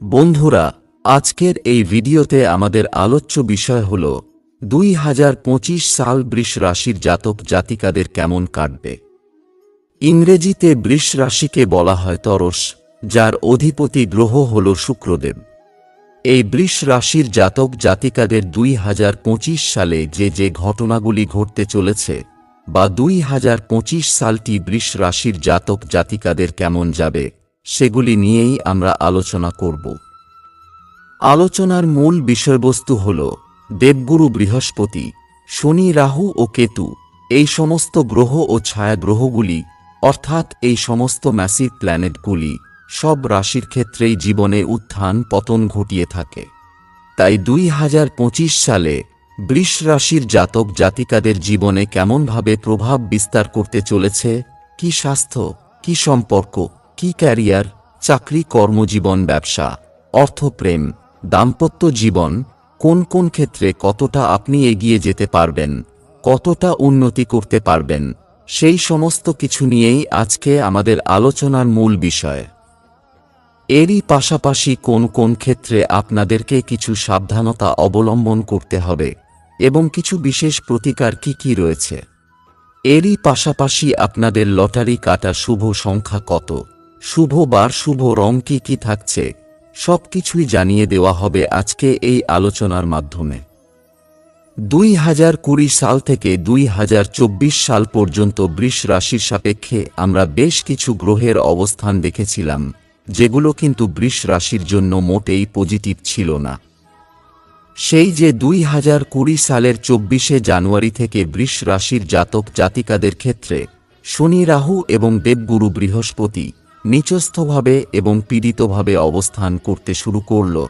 বন্ধুরা, আজকের এই ভিডিওতে আমাদের আলোচ্য বিষয় হল দুই হাজার পঁচিশ সাল বৃষ রাশির জাতক জাতিকাদের কেমন কাটবে। ইংরেজিতে বৃষ রাশিকে বলা হয় তরস, যার অধিপতি গ্রহ হল শুক্রদেব। এই বৃষ রাশির জাতক জাতিকাদের দুই হাজার পঁচিশ সালে যে যে ঘটনাগুলি ঘটতে চলেছে বা দুই হাজার পঁচিশ সালটি বৃষ রাশির জাতক জাতিকাদের কেমন যাবে সেগুলি নিয়েই আমরা আলোচনা করব। আলোচনার মূল বিষয়বস্তু হল, দেবগুরু বৃহস্পতি, শনি রাহু ও কেতু, এই সমস্ত গ্রহ ও ছায়া গ্রহগুলি অর্থাৎ এই সমস্ত ম্যাসিভ প্ল্যানেটগুলি, সব রাশির ক্ষেত্রেই জীবনে উত্থান পতন ঘটিয়ে থাকে। তাই দুই হাজার পঁচিশ সালে বৃষ রাশির জাতক জাতিকাদের জীবনে কেমনভাবে প্রভাব বিস্তার করতে চলেছে, কি স্বাস্থ্য, কি সম্পর্ক কি ক্যারিয়ার, চাকরি, কর্মজীবন, ব্যবসা অর্থপ্রেম দাম্পত্য জীবন, কোন কোন ক্ষেত্রে কতটা আপনি এগিয়ে যেতে পারবেন, কতটা উন্নতি করতে পারবেন, সেই সমস্ত কিছু নিয়েই আজকে আমাদের আলোচনার মূল বিষয়। এরই পাশাপাশি কোন কোন ক্ষেত্রে আপনাদেরকে কিছু সাবধানতা অবলম্বন করতে হবে এবং কিছু বিশেষ প্রতিকার কি কি রয়েছে। এরই পাশাপাশি আপনাদের লটারি কাটা শুভ সংখ্যা কত? শুভ বার, শুভ রং কি কি থাকছে? সবকিছুই জানিয়ে দেওয়া হবে আজকে এই আলোচনার মাধ্যমে। দুই হাজার কুড়ি সাল থেকে দুই হাজার চব্বিশ সাল পর্যন্ত বৃষ রাশির সাপেক্ষে আমরা বেশ কিছু গ্রহের অবস্থান দেখেছিলাম, যেগুলো কিন্তু বৃষ রাশির জন্য মোটেই পজিটিভ ছিল না। সেই যে দুই হাজার কুড়ি সালের চব্বিশে জানুয়ারি থেকে বৃষ রাশির জাতক জাতিকাদের ক্ষেত্রে শনি রাহু এবং দেবগুরু বৃহস্পতি নিচস্থভাবে এবং পীড়িতভাবে অবস্থান করতে শুরু করল।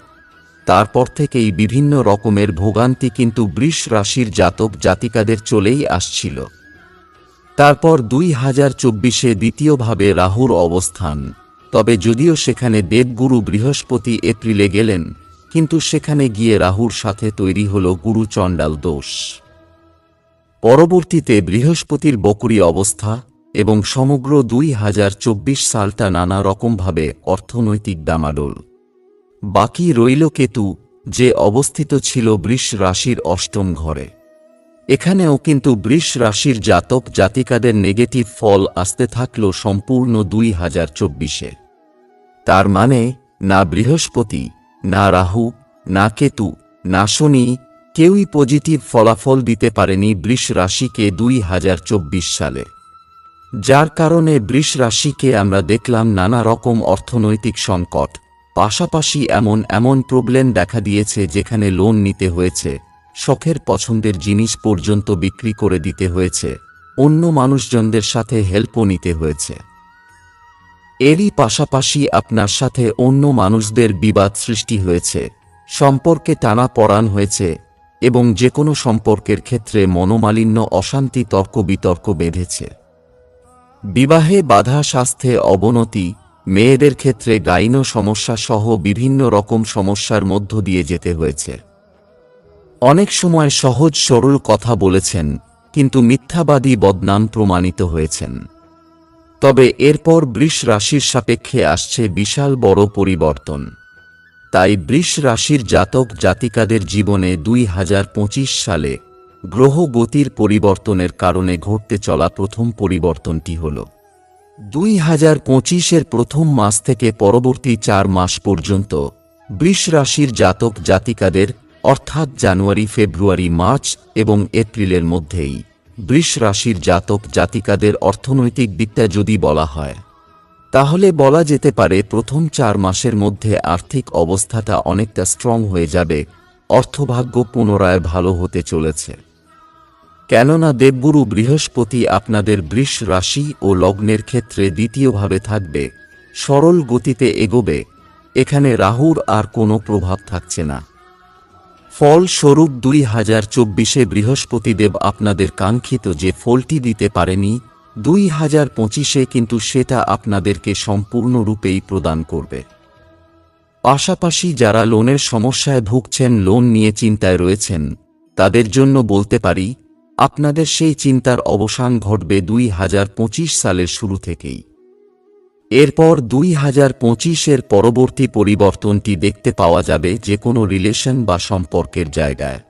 তারপর থেকেই বিভিন্ন রকমের ভোগান্তি কিন্তু বৃষ রাশির জাতক জাতিকাদের চলেই আসছিল। তারপর দুই হাজার চব্বিশে দ্বিতীয়ভাবে রাহুর অবস্থান। তবে যদিও সেখানে দেবগুরু বৃহস্পতি এপ্রিলে গেলেন, কিন্তু সেখানে গিয়ে রাহুর সাথে তৈরি হল গুরু চণ্ডাল দোষ। পরবর্তীতে বৃহস্পতির বকুরি অবস্থা এবং সমগ্র দুই হাজার চব্বিশ সালটা নানা রকমভাবে অর্থনৈতিক দামাডোল বাকি রইল কেতু, যে অবস্থিত ছিল বৃষ রাশির অষ্টম ঘরে। এখানেও কিন্তু বৃষ রাশির জাতক জাতিকাদের নেগেটিভ ফল আসতে থাকল সম্পূর্ণ দুই হাজার চব্বিশে। তার মানে না বৃহস্পতি, না রাহু, না কেতু, না শনি, কেউই পজিটিভ ফলাফল দিতে পারেনি বৃষ রাশিকে দুই হাজার চব্বিশ সালে। যার কারণে বৃষ রাশিকে আমরা দেখলাম নানা রকম অর্থনৈতিক সংকট, পাশাপাশি এমন এমন প্রবলেম দেখা দিয়েছে যেখানে লোন নিতে হয়েছে, শখের পছন্দের জিনিস পর্যন্ত বিক্রি করে দিতে হয়েছে, অন্য মানুষজনদের সাথে হেল্পও নিতে হয়েছে। এরই পাশাপাশি আপনার সাথে অন্য মানুষদের বিবাদ সৃষ্টি হয়েছে, সম্পর্কে টানা পড়ান হয়েছে, এবং যে কোনো সম্পর্কের ক্ষেত্রে মনোমালিন্য, অশান্তি তর্ক বিতর্ক বেঁধেছে। বিবাহে বাধা স্বাস্থ্যে অবনতি, মেয়েদের ক্ষেত্রে গাইন সমস্যা সহ বিভিন্ন রকম সমস্যার মধ্য দিয়ে যেতে হয়েছে। অনেক সময় সহজ সরল কথা বলেছেন, কিন্তু মিথ্যাবাদী বদনাম প্রমাণিত হয়েছেন। তবে এরপর বৃষ রাশির সাপেক্ষে আসছে বিশাল বড় পরিবর্তন। তাই বৃষ রাশির জাতক জাতিকাদের জীবনে দুই হাজার পঁচিশ সালে গ্রহ গতির পরিবর্তনের কারণে ঘটতে চলা প্রথম পরিবর্তনটি হল দুই হাজার পঁচিশের প্রথম মাস থেকে পরবর্তী চার মাস পর্যন্ত বৃষ রাশির জাতক জাতিকাদের, অর্থাৎ জানুয়ারি, ফেব্রুয়ারি, মার্চ এবং এপ্রিলের মধ্যেই বৃষ রাশির জাতক জাতিকাদের অর্থনৈতিক দিকটা যদি বলা হয়, তাহলে বলা যেতে পারে প্রথম চার মাসের মধ্যে আর্থিক অবস্থাটা অনেকটা স্ট্রং হয়ে যাবে, অর্থভাগ্য পুনরায় ভালো হতে চলেছে। কেননা দেবগুরু বৃহস্পতি আপনাদের বৃষ রাশি ও লগ্নের ক্ষেত্রে দ্বিতীয়ভাবে থাকবে, সরল গতিতে এগোবে, এখানে রাহুর আর কোনো প্রভাব থাকছে না। ফলস্বরূপ দুই হাজার চব্বিশে বৃহস্পতিদেব আপনাদের কাঙ্ক্ষিত যে ফলটি দিতে পারেনি, দুই হাজার পঁচিশে কিন্তু সেটা আপনাদেরকে সম্পূর্ণরূপেই প্রদান করবে। পাশাপাশি যারা লোনের সমস্যায় ভুগছেন, লোন নিয়ে চিন্তায় রয়েছেন, তাদের জন্য বলতে পারি আপনাদের সেই চিন্তার অবসান ঘটবে দুই হাজার পঁচিশ সালের শুরু থেকেই। এরপর দুই হাজার পঁচিশের পরবর্তী পরিবর্তনটি দেখতে পাওয়া যাবে যে কোনো রিলেশন বা সম্পর্কের জায়গায়।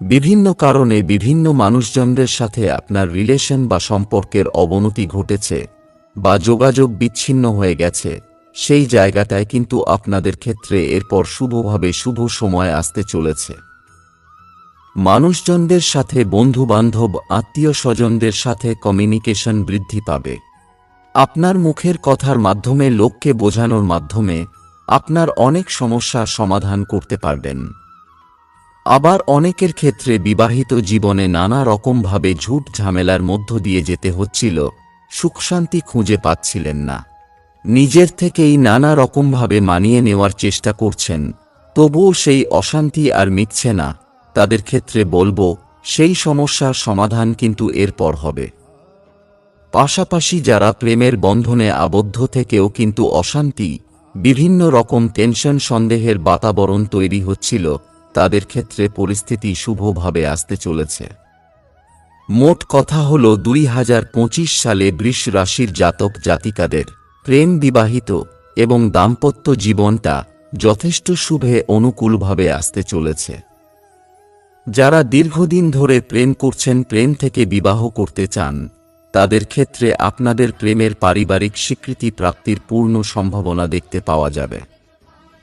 বিভিন্ন কারণে বিভিন্ন মানুষজনদের সাথে আপনার রিলেশন বা সম্পর্কের অবনতি ঘটেছে বা যোগাযোগ বিচ্ছিন্ন হয়ে গেছে, সেই জায়গাটায় কিন্তু আপনাদের ক্ষেত্রে এরপর শুভভাবে শুভ সময় আসতে চলেছে। মানুষজনদের সাথে বন্ধু বান্ধব আত্মীয় স্বজনদের সাথে কমিউনিকেশন বৃদ্ধি পাবে। আপনার মুখের কথার মাধ্যমে, লোককে বোঝানোর মাধ্যমে আপনার অনেক সমস্যার সমাধান করতে পারবেন। আবার অনেকের ক্ষেত্রে বিবাহিত জীবনে নানা রকমভাবে ঝুট ঝামেলার মধ্য দিয়ে যেতে হচ্ছিল, সুখশান্তি খুঁজে পাচ্ছিলেন না। নিজের থেকেই নানা রকমভাবে মানিয়ে নেওয়ার চেষ্টা করছেন, তবুও সেই অশান্তি আর মিটছে না। তাদের ক্ষেত্রে বলব, সেই সমস্যার সমাধান কিন্তু এরপর হবে। পাশাপাশি যারা প্রেমের বন্ধনে আবদ্ধ থেকেও কিন্তু অশান্তি, বিভিন্ন রকম টেনশন সন্দেহের বাতাবরণ তৈরি হচ্ছিল, তাদের ক্ষেত্রে পরিস্থিতি শুভভাবে আসতে চলেছে। মোট কথা হল, দুই হাজার পঁচিশ সালে বৃষ রাশির জাতক জাতিকাদের প্রেম বিবাহিত এবং দাম্পত্য জীবনটা যথেষ্ট শুভে অনুকূলভাবে আসতে চলেছে। যারা দীর্ঘদিন ধরে প্রেম করছেন, প্রেম থেকে বিবাহ করতে চান, তাদের ক্ষেত্রে আপনাদের প্রেমের পারিবারিক স্বীকৃতি প্রাপ্তির পূর্ণ সম্ভাবনা দেখতে পাওয়া যাবে।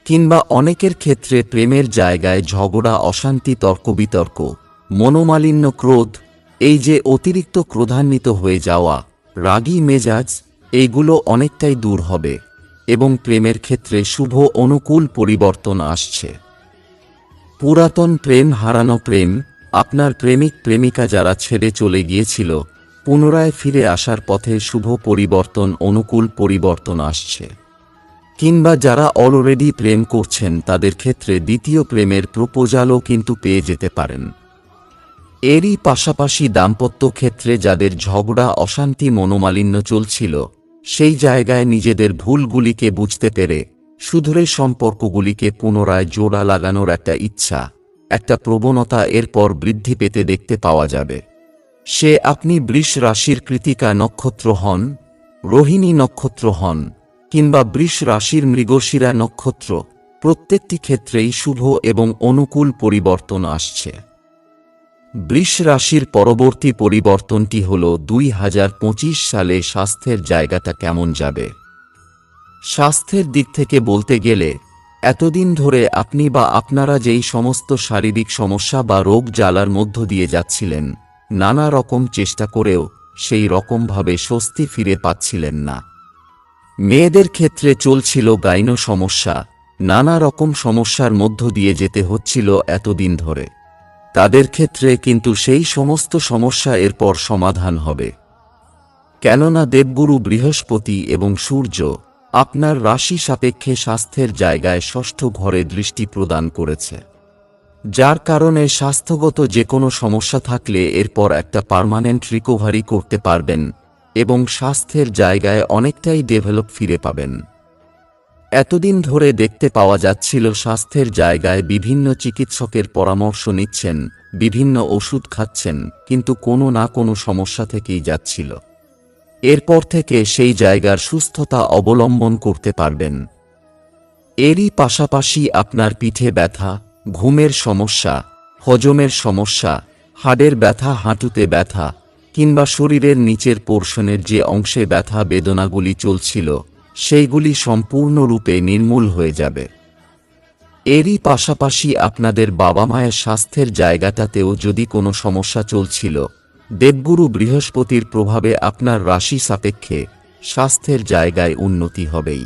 কিংবা অনেকের ক্ষেত্রে প্রেমের জায়গায় ঝগড়া, অশান্তি তর্ক বিতর্ক মনোমালিন্য ক্রোধ, এই যে অতিরিক্ত ক্রোধান্বিত হয়ে যাওয়া, রাগী মেজাজ, এইগুলো অনেকটাই দূর হবে এবং প্রেমের ক্ষেত্রে শুভ, অনুকূল পরিবর্তন আসছে। পুরাতন প্রেম হারানো প্রেম, আপনার প্রেমিক প্রেমিকা যারা ছেড়ে চলে গিয়েছিল, পুনরায় ফিরে আসার পথে শুভ পরিবর্তন, অনুকূল পরিবর্তন আসছে। কিংবা যারা অলরেডি প্রেম করছেন, তাদের ক্ষেত্রে দ্বিতীয় প্রেমের প্রপোজালও কিন্তু পেয়ে যেতে পারেন। এরই পাশাপাশি দাম্পত্য ক্ষেত্রে যাদের ঝগড়া, অশান্তি, মনোমালিন্য চলছিল, সেই জায়গায় নিজেদের ভুলগুলিকে বুঝতে পেরে শুধরে সম্পর্কগুলিকে পুনরায় জোড়া লাগানোর একটা ইচ্ছা, একটা প্রবণতা এরপর বৃদ্ধি পেতে দেখতে পাওয়া যাবে। সে আপনি বৃষ রাশির কৃতিকা নক্ষত্র হন, রোহিণী নক্ষত্র হন, কিংবা বৃষ রাশির মৃগশিরা নক্ষত্র, প্রত্যেকটি ক্ষেত্রেই শুভ এবং অনুকূল পরিবর্তন আসছে। বৃষ রাশির পরবর্তী পরিবর্তনটি হল দুই হাজার পঁচিশ সালে স্বাস্থ্যের জায়গাটা কেমন যাবে। স্বাস্থ্যের দিক থেকে বলতে গেলে, এতদিন ধরে আপনি বা আপনারা যেই সমস্ত শারীরিক সমস্যা বা রোগ জ্বালার মধ্য দিয়ে যাচ্ছিলেন, নানা রকম চেষ্টা করেও সেই রকমভাবে স্বস্তি ফিরে পাচ্ছিলেন না। মেয়েদের ক্ষেত্রে চলছিল গাইন সমস্যা, নানা রকম সমস্যার মধ্য দিয়ে যেতে হচ্ছিল এতদিন ধরে। তাদের ক্ষেত্রে কিন্তু সেই সমস্ত সমস্যা এরপর সমাধান হবে। কেননা দেবগুরু বৃহস্পতি এবং সূর্য আপনার রাশি সাপেক্ষে স্বাস্থ্যের জায়গায় ষষ্ঠ ঘরে দৃষ্টি প্রদান করেছে। যার কারণে স্বাস্থ্যগত যে কোনো সমস্যা থাকলে এরপর একটা পার্মানেন্ট রিকভারি করতে পারবেন এবং স্বাস্থ্যের জায়গায় অনেকটাই ডেভেলপ ফিরে পাবেন। এতদিন ধরে দেখতে পাওয়া যাচ্ছিল স্বাস্থ্যের জায়গায় বিভিন্ন চিকিৎসকের পরামর্শ নিচ্ছেন, বিভিন্ন ওষুধ খাচ্ছেন, কিন্তু কোনো না কোনো সমস্যা থেকেই যাচ্ছিল। এরপর থেকে সেই জায়গার সুস্থতা অবলম্বন করতে পারবেন। এরই পাশাপাশি আপনার পিঠে ব্যথা, ঘুমের সমস্যা, হজমের সমস্যা, হাড়ের ব্যথা, হাঁটুতে ব্যথা, কিংবা শরীরের নিচের পোর্শনের যে অংশে ব্যথা বেদনাগুলি চলছিল, সেইগুলি সম্পূর্ণরূপে নির্মূল হয়ে যাবে। এরই পাশাপাশি আপনাদের বাবা মায়ের স্বাস্থ্যের জায়গাটাতেও যদি কোনো সমস্যা চলছিল দেবগুরু বৃহস্পতির প্রভাবে আপনার রাশি সাপেক্ষে স্বাস্থ্যের জায়গায় উন্নতি হবেই।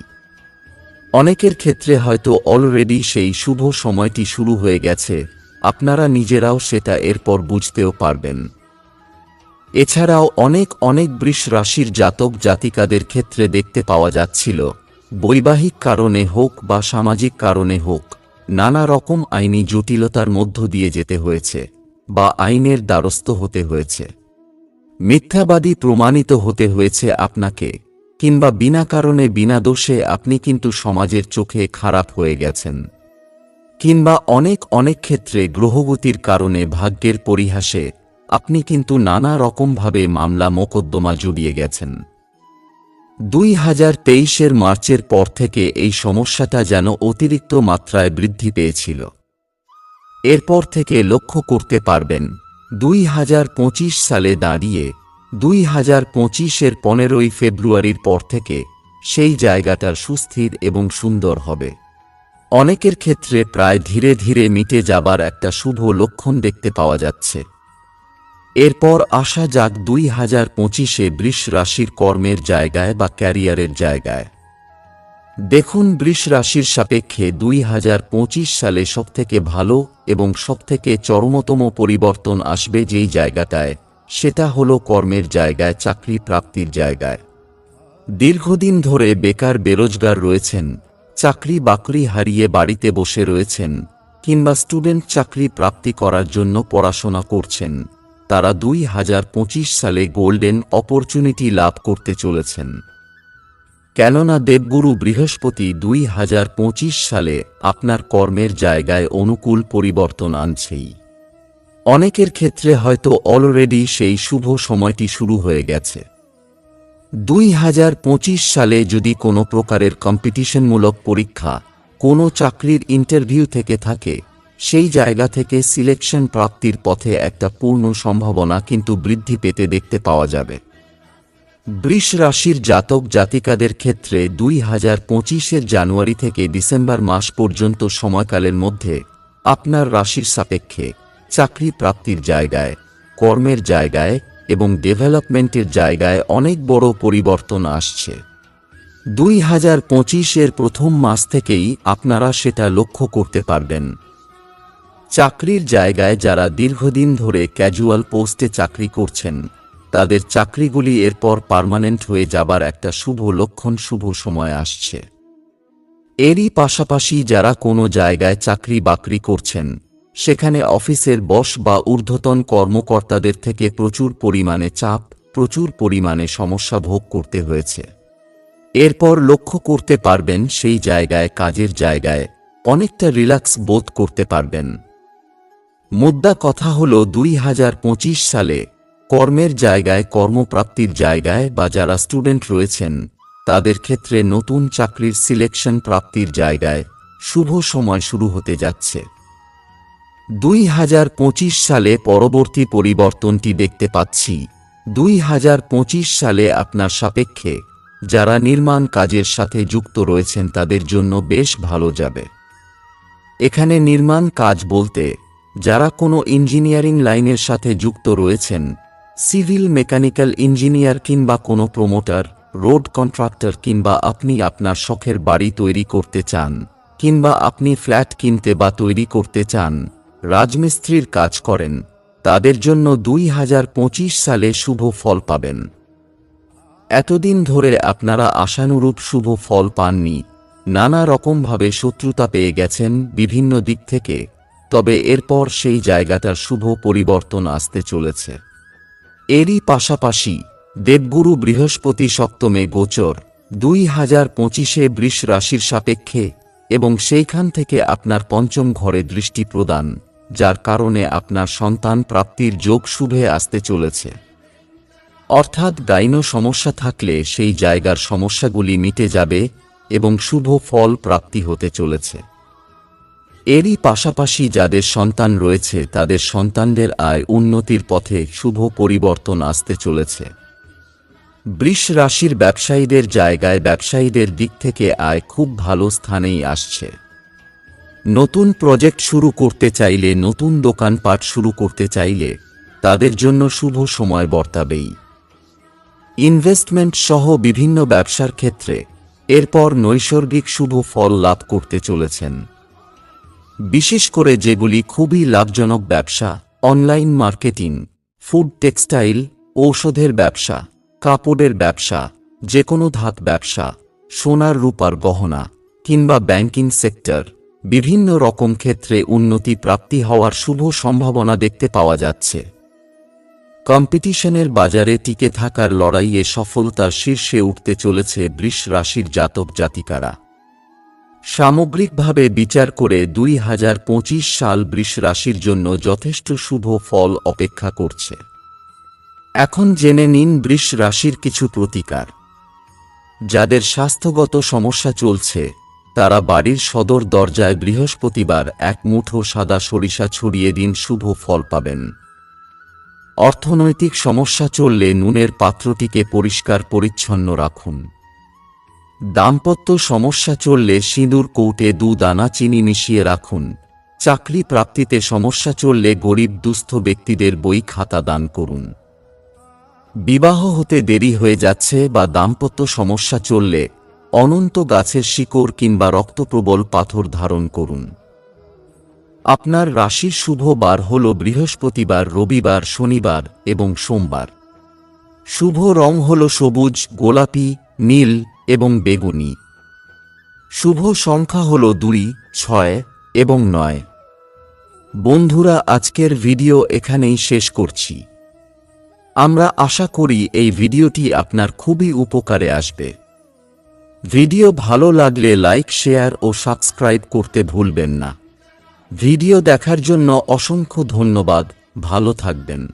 অনেকের ক্ষেত্রে হয়তো অলরেডি সেই শুভ সময়টি শুরু হয়ে গেছে, আপনারা নিজেরাও সেটা এরপর বুঝতেও পারবেন। এছাড়াও অনেক অনেক বৃষ রাশির জাতক জাতিকাদের ক্ষেত্রে দেখতে পাওয়া যাচ্ছিল, বৈবাহিক কারণে হোক বা সামাজিক কারণে হোক, নানা রকম আইনি জটিলতার মধ্য দিয়ে যেতে হয়েছে। বা আইনের দ্বারস্থ হতে হয়েছে। মিথ্যাবাদী প্রমাণিত হতে হয়েছে আপনাকে, কিংবা বিনা কারণে, বিনা দোষে আপনি কিন্তু সমাজের চোখে খারাপ হয়ে গেছেন। কিংবা অনেক অনেক ক্ষেত্রে গ্রহগতির কারণে ভাগ্যের পরিহাসে আপনি কিন্তু নানা রকমভাবে মামলা মোকদ্দমা জড়িয়ে গেছেন। দুই হাজার তেইশের মার্চের পর থেকে এই সমস্যাটা যেন অতিরিক্ত মাত্রায় বৃদ্ধি পেয়েছিল। এরপর থেকে লক্ষ্য করতে পারবেন, দুই হাজার পঁচিশ সালে দাঁড়িয়ে, দুই হাজার পঁচিশের পনেরোই ফেব্রুয়ারির পর থেকে, সেই জায়গাটার সুস্থির এবং সুন্দর হবে। অনেকের ক্ষেত্রে প্রায় ধীরে ধীরে মিটে যাবার একটা শুভ লক্ষণ দেখতে পাওয়া যাচ্ছে। এরপর আসা যাক দুই হাজার পঁচিশে বৃষ রাশির কর্মের জায়গায় বা ক্যারিয়ারের জায়গায়। দেখুন বৃষ রাশির সাপেক্ষে দুই হাজার পঁচিশ সালে সবথেকে ভালো এবং সবথেকে চরমতম পরিবর্তন আসবে যেই জায়গাটায়, সেটা হলো কর্মের জায়গায়, চাকরি প্রাপ্তির জায়গায়। দীর্ঘদিন ধরে বেকার বেরোজগার রয়েছেন, চাকরি বাকরি হারিয়ে বাড়িতে বসে রয়েছেন, কিংবা স্টুডেন্ট চাকরি প্রাপ্তি করার জন্য পড়াশোনা করছেন, তারা দুই হাজার পঁচিশ সালে গোল্ডেন অপরচুনিটি লাভ করতে চলেছেন। কেননা দেবগুরু বৃহস্পতি দুই হাজার পঁচিশ সালে আপনার কর্মের জায়গায় অনুকূল পরিবর্তন আনছেই। অনেকের ক্ষেত্রে হয়তো অলরেডি সেই শুভ সময়টি শুরু হয়ে গেছে। দুই হাজার পঁচিশ সালে যদি কোনো প্রকারের কম্পিটিশনমূলক পরীক্ষা কোনো চাকরির ইন্টারভিউ থেকে থাকে, সেই জায়গা থেকে সিলেকশন প্রাপ্তির পথে একটা পূর্ণ সম্ভাবনা কিন্তু বৃদ্ধি পেতে দেখতে পাওয়া যাবে। বৃষ রাশির জাতক জাতিকাদের ক্ষেত্রে দুই হাজার পঁচিশের জানুয়ারি থেকে ডিসেম্বর মাস পর্যন্ত সময়কালের মধ্যে আপনার রাশির সাপেক্ষে চাকরি প্রাপ্তির জায়গায়, কর্মের জায়গায় এবং ডেভেলপমেন্টের জায়গায় অনেক বড় পরিবর্তন আসছে। দুই হাজার পঁচিশের প্রথম মাস থেকেই আপনারা সেটা লক্ষ্য করতে পারবেন। চাকরির জায়গায় যারা দীর্ঘদিন ধরে ক্যাজুয়াল পোস্টে চাকরি করছেন তাদের চাকরিগুলি এরপর পার্মানেন্ট হয়ে যাবার একটা শুভ লক্ষণ শুভ সময় আসছে। এরই পাশাপাশি যারা কোনো জায়গায় চাকরি বাকরি করছেন, সেখানে অফিসের বস বা ঊর্ধ্বতন কর্মকর্তাদের থেকে প্রচুর পরিমাণে চাপ, প্রচুর পরিমাণে সমস্যা ভোগ করতে হয়েছে। এরপর লক্ষ্য করতে পারবেন সেই জায়গায়, কাজের জায়গায় অনেকটা রিল্যাক্স বোধ করতে পারবেন। মুদ্রা কথা হল দুই হাজার পঁচিশ সালে কর্মের জায়গায় কর্মপ্রাপ্তির জায়গায় বা যারা স্টুডেন্ট রয়েছেন, তাদের ক্ষেত্রে নতুন চাকরির সিলেকশন প্রাপ্তির জায়গায় শুভ সময় শুরু হতে যাচ্ছে। দুই হাজার পঁচিশ সালে পরবর্তী পরিবর্তনটি দেখতে পাচ্ছি। দুই হাজার পঁচিশ সালে আপনার সাপেক্ষে যারা নির্মাণ কাজের সাথে যুক্ত রয়েছেন, তাদের জন্য বেশ ভালো যাবে। এখানে নির্মাণ কাজ বলতে, যারা কোনো ইঞ্জিনিয়ারিং লাইনের সাথে যুক্ত রয়েছেন সিভিল মেকানিক্যাল ইঞ্জিনিয়ার কিংবা কোনো প্রমোটার, রোড কন্ট্রাক্টর কিংবা আপনি আপনার শখের বাড়ি তৈরি করতে চান, কিংবা আপনি ফ্ল্যাট কিনতে বা তৈরি করতে চান, রাজমিস্ত্রির কাজ করেন, তাদের জন্য দুই হাজার পঁচিশ সালে শুভ ফল পাবেন। এতদিন ধরে আপনারা আশানুরূপ শুভ ফল পাননি। নানা রকমভাবে শত্রুতা পেয়ে গেছেন বিভিন্ন দিক থেকে, তবে এরপর সেই জায়গাটার শুভ পরিবর্তন আসতে চলেছে। এরই পাশাপাশি দেবগুরু বৃহস্পতি সপ্তমে গোচর দুই হাজার পঁচিশে বৃষ রাশির সাপেক্ষে এবং সেইখান থেকে আপনার পঞ্চম ঘরে দৃষ্টি প্রদান, যার কারণে আপনার সন্তান প্রাপ্তির যোগ শুভে আসতে চলেছে। অর্থাৎ গাইন সমস্যা থাকলে সেই জায়গার সমস্যাগুলি মিটে যাবে এবং শুভ ফল প্রাপ্তি হতে চলেছে। এরই পাশাপাশি যাদের সন্তান রয়েছে, তাদের সন্তানদের আয় উন্নতির পথে শুভ পরিবর্তন আসতে চলেছে। বৃষ রাশির ব্যবসায়ীদের জায়গায় ব্যবসায়ীদের দিক থেকে আয় খুব ভালো স্থানেই আসছে। নতুন প্রজেক্ট শুরু করতে চাইলে, নতুন দোকানপাট শুরু করতে চাইলে তাদের জন্য শুভ সময় বর্তাবেই। ইনভেস্টমেন্ট সহ বিভিন্ন ব্যবসার ক্ষেত্রে এরপর নৈসর্গিক শুভ ফল লাভ করতে চলেছেন। বিশেষ করে যেগুলি খুবই লাভজনক ব্যবসা, অনলাইন মার্কেটিং, ফুড টেক্সটাইল, ঔষধের ব্যবসা, কাপড়ের ব্যবসা যে কোনো ধাত ব্যবসা, সোনার রূপার গহনা, কিংবা ব্যাংকিং সেক্টর, বিভিন্ন রকম ক্ষেত্রে উন্নতি প্রাপ্তি হওয়ার শুভ সম্ভাবনা দেখতে পাওয়া যাচ্ছে। কম্পিটিশনের বাজারে টিকে থাকার লড়াইয়ে সফলতার শীর্ষে উঠতে চলেছে বৃষ রাশির জাতক জাতিকারা। সামগ্রিকভাবে বিচার করে দুই হাজার পঁচিশ সাল বৃষ রাশির জন্য যথেষ্ট শুভ ফল অপেক্ষা করছে। এখন জেনে নিন বৃষ রাশির কিছু প্রতিকার। যাদের স্বাস্থ্যগত সমস্যা চলছে, তারা বাড়ির সদর দরজায় বৃহস্পতিবার এক মুঠো সাদা সরিষা ছড়িয়ে দিন শুভ ফল পাবেন। অর্থনৈতিক সমস্যা চললে নুনের পাত্রটিকে পরিষ্কার পরিচ্ছন্ন রাখুন। দাম্পত্য সমস্যা চললে সিঁদুর, কৌটে দু দানা চিনি মিশিয়ে রাখুন। চাকরি প্রাপ্তিতে সমস্যা চললে গরিব, দুস্থ ব্যক্তিদের বই খাতা দান করুন। বিবাহ হতে দেরি হয়ে যাচ্ছে বা দাম্পত্য সমস্যা চললে অনন্ত গাছের শিকড় কিংবা রক্তপ্রবল পাথর ধারণ করুন। আপনার রাশির শুভ বার হল বৃহস্পতিবার, রবিবার, শনিবার এবং সোমবার। শুভ রং হল সবুজ, গোলাপি, নীল এবং বেগুনি। শুভ সংখ্যা হল দুই, ছয় এবং নয়। বন্ধুরা, আজকের ভিডিও এখানেই শেষ করছি। আমরা আশা করি এই ভিডিওটি আপনার খুবই উপকারে আসবে। ভিডিও ভালো লাগলে লাইক, শেয়ার ও সাবস্ক্রাইব করতে ভুলবেন না। ভিডিও দেখার জন্য অসংখ্য ধন্যবাদ। ভালো থাকবেন।